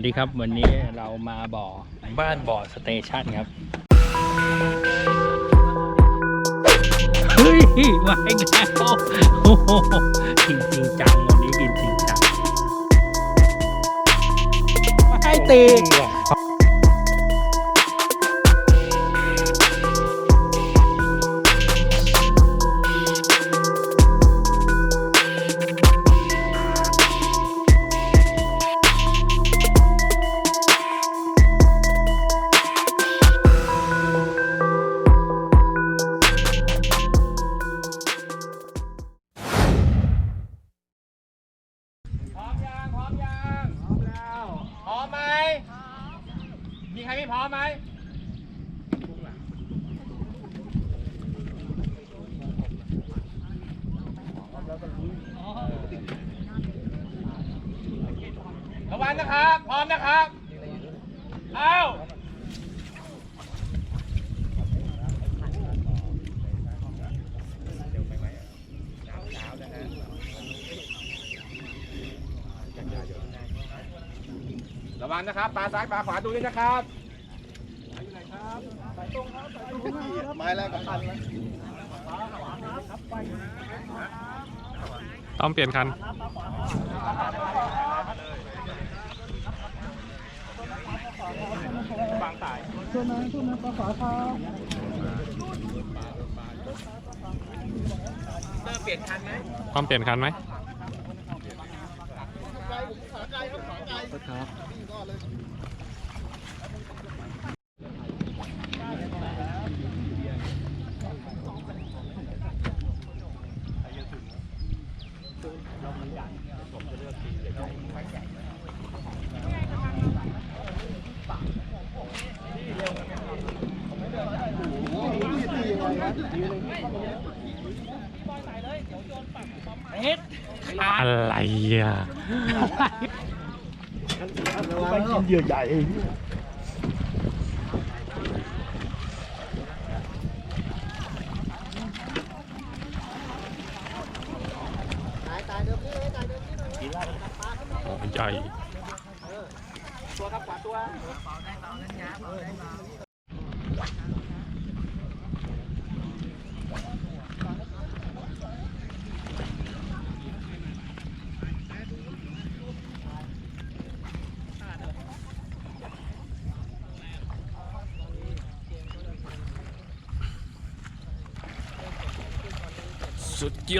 สวัสดีครับ วันนี้เรามาบ่อบ้านบ่อสเตชันครับ เฮ้ยมาอีกแล้วโอ้โหจริงจริงจังวันนี้กินจริงจังมาให้ตี ระวังนะครับ พร้อมนะครับ เอาระวังนะครับปลาซ้ายปลาขวาดูด้วยนะครับไม้แรกกับพันนะต้องเปลี่ยนคัน ช่วยนะช่วยนะปลาฝาครับต้องเปลี่ยนคันไหม อะไรอะไปกินเหยื่อใหญ่เองโอ้ใหญ่สุด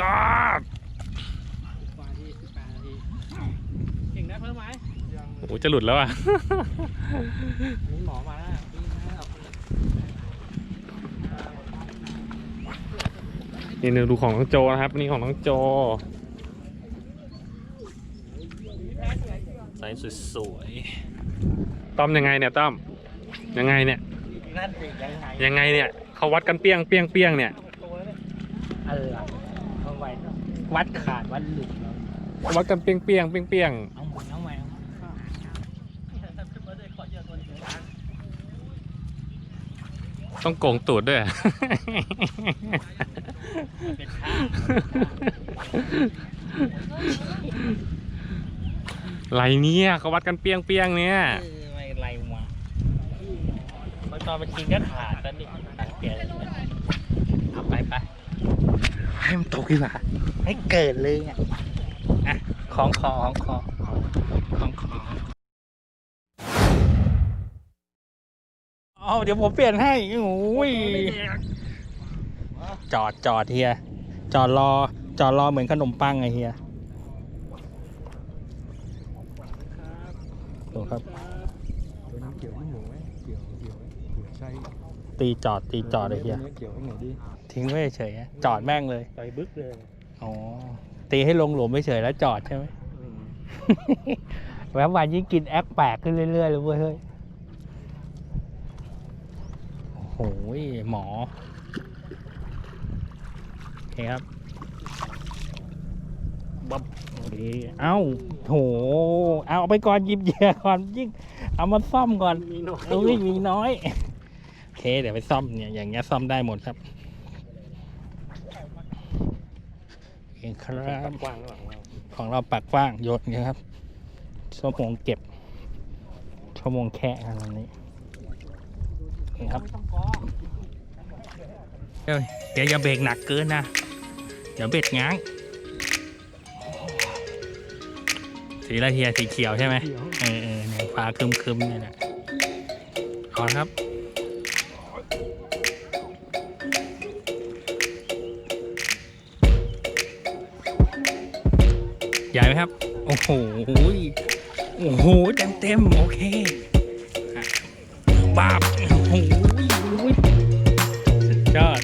ยอดเก่งนะเพิ่มไหมโอ้จะหลุดแล้วอะ มีหมอมาแล้ววิ่งมาแล้วนี่ดูของน้องโจนะครับ นี่ของน้องโจใส่สวยๆต้อมยังไงเนี่ยต้อมยังไงเนี่ย นั่นสิยังไงยังไงเนี่ยเขาวัดกันเปี้ยงเปี้ยงเปี้ยงเนี่ยเออเอาไว้ วัดขาดวัดหลุดแล้วเขาวัดกันเปี้ยงเปี้ยงเปี้ยงเปี้ยงเอาใหม่เอาใหม่เอาใหม่ต้องโกงตูดด้วย เป็นท่าไรเนี่ยเขาวัดกันเปี้ยงเปี้ยงเนี่ย เออไม่ไรวะเมื่อตอนมันกินก็ขาดแล้วนี่ตัดเปลี่ยนเอาไปไป ให้มันตกดีกว่าให้เกิดเลยอะอะของคอของคอของคอเอาเดี๋ยวผมเปลี่ยนให้โอ้ยจอดจอดเฮียจอดรอจอดรอเหมือนขนมปังไงเฮียดูครับตัวนี้เกี่ยวให้หนูไหมเกี่ยวเกี่ยวเกี่ยวใช่ตีจอดตีจอดเลยเฮียเกี่ยวให้หนูดิ ทิ้งไว้เฉยๆอะจอดแม่งเลยไปบึ๊กเลยอ๋อ ตีให้ลงหลุมไม่เฉยแล้วจอดใช่ไหมแวบวันยิ่งกินแอคแปลกขึ้นเรื่อยๆเลยเว้ยเฮ้ย โอ้โห หมอโอเคครับบับโอเคเอ้าโหเอาไปก่อนหยิบเหยื่อก่อนยิ่ง เอามาซ่อมก่อนมีน้อยเอ้ยมีน้อย โอเค เดี๋ยวไปซ่อมเนี่ย อย่างเงี้ยซ่อมได้หมดครับ โอเครับกว้างหว่างเราของเราปากกว้างโยนนะครับชั่วโมงเก็บชั่วโมงแค่ครับนี้นี่ครับเอ้ยเดี๋ยวอย่าเบรกหนักเกินนะเดี๋ยวเบ็ดง้าง สีละเทียสีเขียวใช่ไหมเออเออเนี่ยฟ้าครึมเนี่ยนะเอครับ ใหญ่ไหมครับ โอ้โห โอ้โห เต็มเต็มโอเคบาบโอ้โหสุดยอด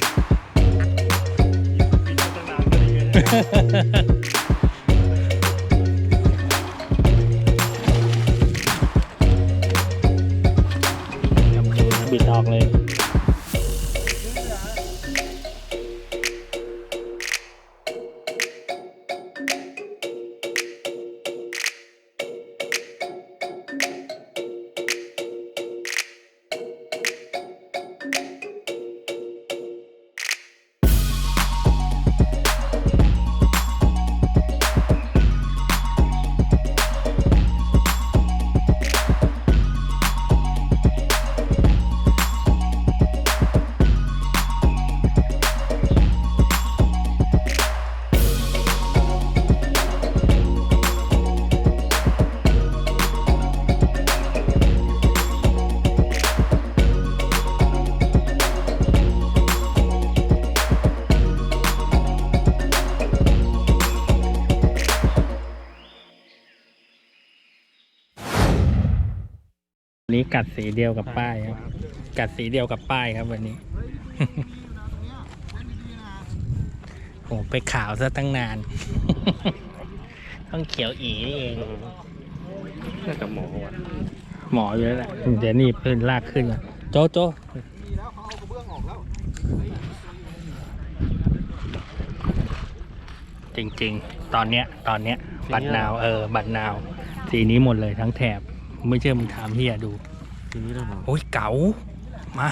กัดสีเดียวกับป้ายครับ กัดสีเดียวกับป้ายครับวันนี้โอ้ไปขาวซะตั้งนาน ต้องเขียวอีนี่เองน่าจะหมอว่ะหมอเยอะแหละเดี๋ยวนี่เพิ่นลากขึ้นมาโจโจจริง ๆ ตอนเนี้ย ตอนเนี้ย บัตรนาว เออ บัตรนาว สีนี้หมดเลยทั้งแถบ ไม่เชื่อมึงถามเฮียดู ทีนี้เราหมอโอ้ยเก๋ามา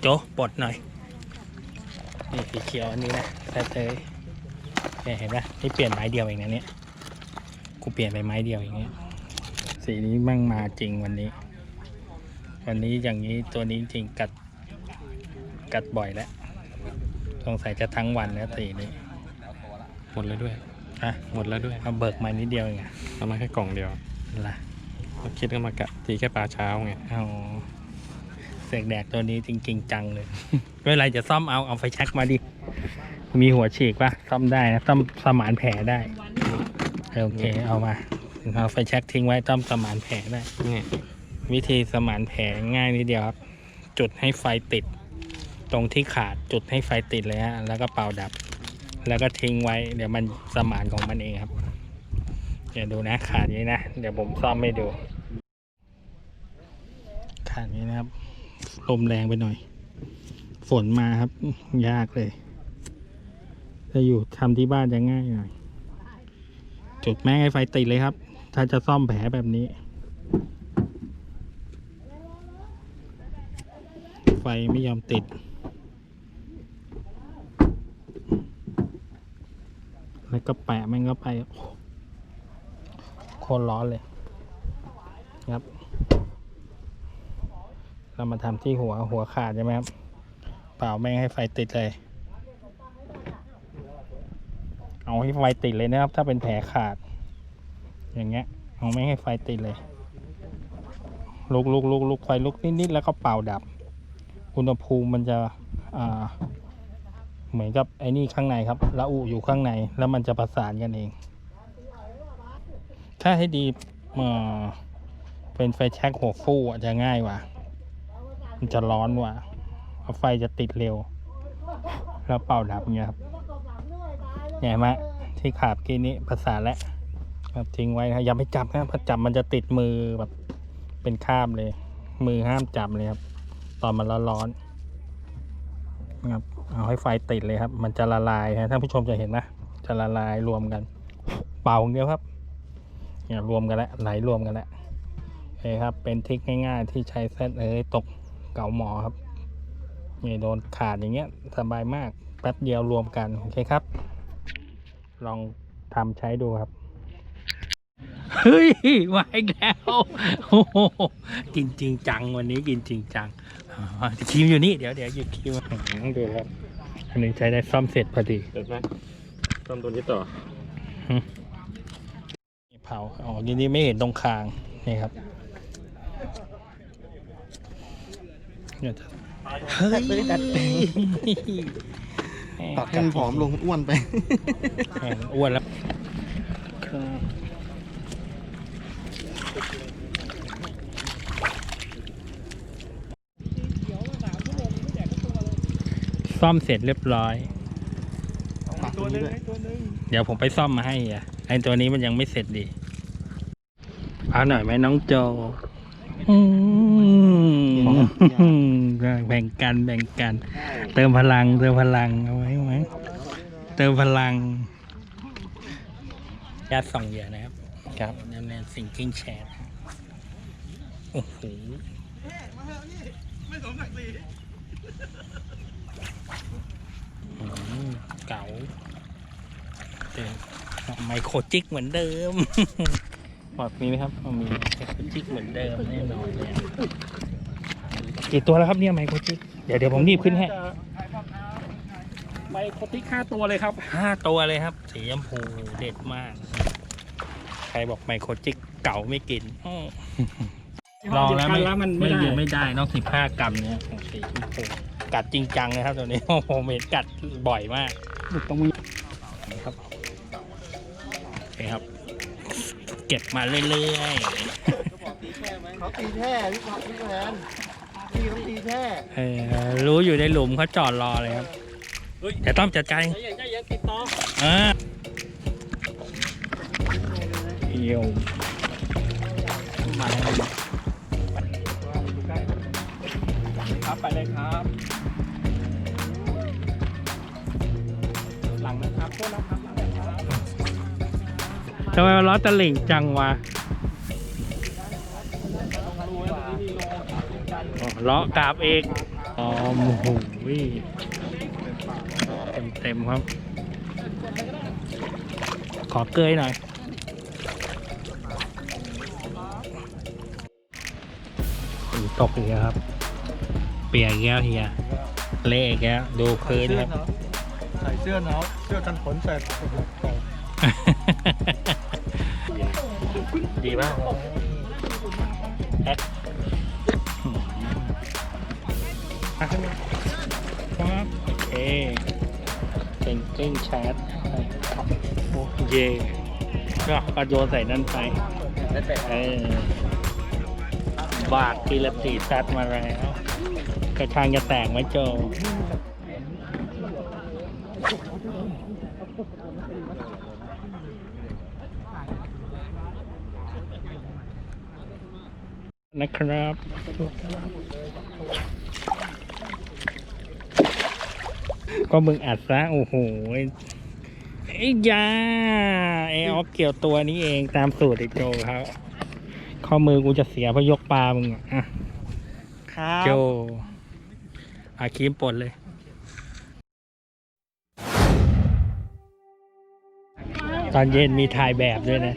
โจปลดหน่อย นี่สีเขียวอันนี้นะแต่เตยเนี่ยเห็นปะนี่เปลี่ยนไม้เดียวเองนะเนี่ยกูเปลี่ยนไปไม้เดียวอย่างเงี้ยสีนี้มั่งมาจริงวันนี้ วันนี้อย่างนี้ตัวนี้จริงกัดกัดบ่อยแล้ว สงสัยจะทั้งวันแล้วสีนี้หมดแล้วด้วยอะหมดแล้วด้วยมาเบิกมานิดเดียวเองอะเอามาแค่กล่องเดียวล่ะเราคิดกันมากะตีแค่ปลาเช้าไงเอาเสกแดกตัวนี้จริง ๆ จังเลยไม่เป็นไรจะซ่อมเอาเอาไฟแช็กมาดิ มีหัวฉีกปะซ่อมได้นะซ่อมสมานแผลได้โอเคเอามาเอาไฟแช็กทิ้งไว้ซ่อมสมานแผลได้นี่วิธีสมานแผลง่ายนิดเดียวครับ จุดให้ไฟติด ตรงที่ขาดจุดให้ไฟติดเลยฮะแล้วก็เป่าดับ แล้วก็ทิ้งไว้ เดี๋ยวมันสมานของมันเองครับ เดี๋ยวดูนะ ขาดนี้นะ เดี๋ยวผมซ่อมให้ดู ขาดนี้นะครับลมแรงไปหน่อย ฝนมาครับ ยากเลยถ้าอยู่ทำที่บ้านจะง่ายหน่อยจุดแม่งให้ไฟติดเลยครับ ถ้าจะซ่อมแผลแบบนี้ ไฟไม่ยอมติด แล้วก็แปะแม่งก็ไปโคนร้อนเลยครับ เรามาทำที่หัวหัวขาดใช่ไหมครับ เปล่าแม่งให้ไฟติดเลย เอาให้ไฟติดเลยนะครับ ถ้าเป็นแผลขาด อย่างเงี้ย เอาไม่งให้ไฟติดเลยลุกลุกลุกลุกไฟลุกนิดๆแล้วก็เป่าดับ อุณหภูมิมันจะอ่า เหมือนกับไอ้นี่ข้างในครับละอุอยู่ข้างในแล้วมันจะประสานกันเอง ถ้าให้ดีเออเป็นไฟแช็กหัวฟู่อะจะง่ายกว่า มันจะร้อนกว่าไฟจะติดเร็ว แล้วเป่าดับเงี้ยครับเนี่ยเห็นไหมที่ขาบกี้นี้ประสานแล้วครับทิ้งไว้นะอย่าไปจับนะเพราะจับมันจะติดมือแบบเป็นคราบเลย มือห้ามจับเลยครับ ตอนมันร้อนๆนะครับ เอาให้ไฟติดเลยครับ มันจะละลายนะท่านผู้ชมจะเห็นนะจะละลายรวมกัน เป่าองเดียวครับเนี่ยรวมกันแล้วไหลรวมกันแล้วโอเคครับ เป็นทริคง่าย ๆ ที่ใช้เซตเอ้ยตกเก่าหมอครับนี่โดนขาดอย่างเงี้ยสบายมากแป๊บเดียวรวมกันโอเคครับ ลองทำใช้ดูครับเฮ้ยมาอีกแล้วโอ้โหกินจริงจังวันนี้กินจริงจัง ครีมอยู่นี่ เดี๋ยวเดี๋ยวหยุดครีมอืมดูครับ อันนี้ใช้ได้ซ่อมเสร็จพอดีเสร็จไหมต้มตัวนี้ต่อเผาอ๋อทีนี้ไม่เห็นตรงคาง นี่ครับเนี่ยเฮ้ยตัดให้มันผอมลงอ้วนไปแหมอ้วนแล้ว ซ่อมเสร็จเรียบร้อยตัวนึงเดี๋ยวผมไปซ่อมมาให้อะไอตัวนี้มันยังไม่เสร็จดีเอาหน่อยไหมน้องโจอืมแบ่งกันแบ่งกัน เติมพลังเติมพลังเอาไว้ไหมเติมพลังยาส่องเหยื่อนะครับ ครับนั่นแหละสิ่งกิ้งแชร์โอ้โหอืม เก๋าเจอไมโครจิกเหมือนเดิมหมดมีไหมครับอ๋อมีไมโครจิกเหมือนเดิมแน่นอนเลยกี่ตัวแล้วครับเนี่ยไมโครจิกเดี๋ยวเดี๋ยวผมรีบขึ้นให้ไปครบที่ค่าตัวเลยครับห้าตัวเลยครับ สีชมพูเด็ดมาก ใครบอกไมโครจิกเก่าไม่กินอ้อลองแล้วไม่แล้วมันไม่ไม่ได้ยืนไม่ได้ต้องสิบห้ากรัมเนี่ยของสีชมพู กัดจริงจังเลยครับตัวนี้ผมเห็นกัดบ่อยมากตรงนี้นี่ครับโอเคครับ เก็บมาเรื่อยเขาตีแช่พี่พักพี่แมนพี่ต้องตีแช่ๆเออรู้อยู่ในหลุมเขาจอดรอเลยครับเดี๋ยวต้องจัดการใจเย็นใจเย็นติดต่ออ่าเอียวมา เลยครับ หลังนะครับโทษนะครับหลังนะครับทำไมมันล้อตะหลิ่งจังวะอ๋อล้อกราบเอกอ๋อโอ้โหเต็มเต็มๆครับ ขอเกยหน่อย ฝนตกอีกแล้วครับ ปียกอีกแล้วเฮียเละอีกแล้วดูพื้นครับ ใส่เสื้อหนาวเสื้อกันฝนใส่ดีมากแอดครับโอเคเป็นเก้งแชทโอ้เย่ก็กระโยนใส่นั่นไปเออบาททีละสี่ซัดมาแล้ว กระชางจะแตกไหมโจนะครับก็มึงอัดซะโอ้โหไอ้ยาไอ้ออฟเกี่ยวตัวนี้เองตามสูตรไอ้โจครับ ข้อมือกูจะเสียเพราะยกปลามึงอะอะครับโจ อาครีมปนเลย ตอนเย็นมีถ่ายแบบด้วยนะ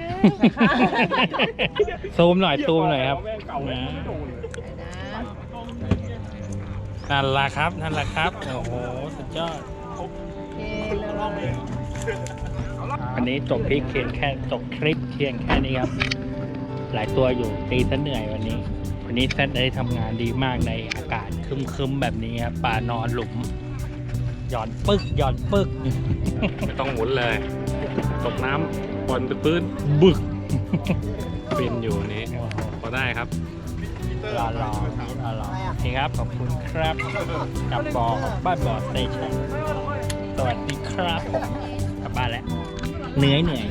ซูมหน่อยซูมหน่อยครับนะนั่นละครับนั่นละครับ โอ้โห สุดยอด อันนี้จบคลิปเพียงแค่จบคลิปเพียงแค่นี้ครับ หลายตัวอยู่ตีซะเหนื่อยวันนี้ วันนี้แซดได้ทำงานดีมากในอากาศครึมๆแบบนี้ครับป่านอนหลุมหย่อนปึกหย่อนปึกไม่ต้องหมุนเลย ตกน้ำบอลปื้นบึกเป็นอยู่นี้พอได้ครับรอรอรอรอโอเคครับ ขอบคุณครับกับบอบ้านบอสเตชันสวัสดีครับผมกลับบ้านแล้วเหนื่อยเหนื่อย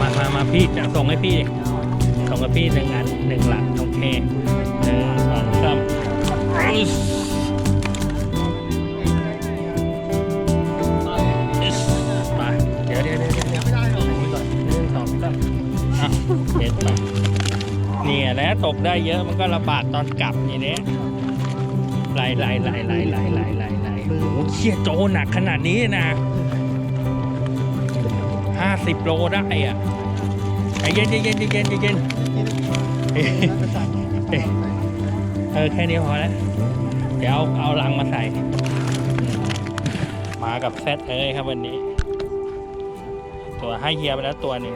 มามามาพี่จะส่งให้พี่ ดิส่งให้พี่หนึ่งอันหนึ่งหลังโอเคหนึ่งสองสามอิ๊สอิ๊สไปเดี๋ยวเดี๋ยวเดี๋ยวเดี๋ยวเดี๋ยวหนึ่งสองสามอะเด็ดไปเนี่ยนะตกได้เยอะมันก็ระบาดตอนกลับอย่างนี้ไหลไหลไหลไหลไหลไหลไหลไหลโอ้โหเชี่ยโจหนักขนาดนี้นะห้าสิบโลได้อะ เย็นใจเย็นใจเย็นใจเย็นเอ้ยเอ้ยเออแค่นี้พอแล้วเดี๋ยวเอาเอาลังมาใส่ มากับแซดเอ้ยครับวันนี้ ตัวให้เฮียไปแล้วตัวหนึ่ง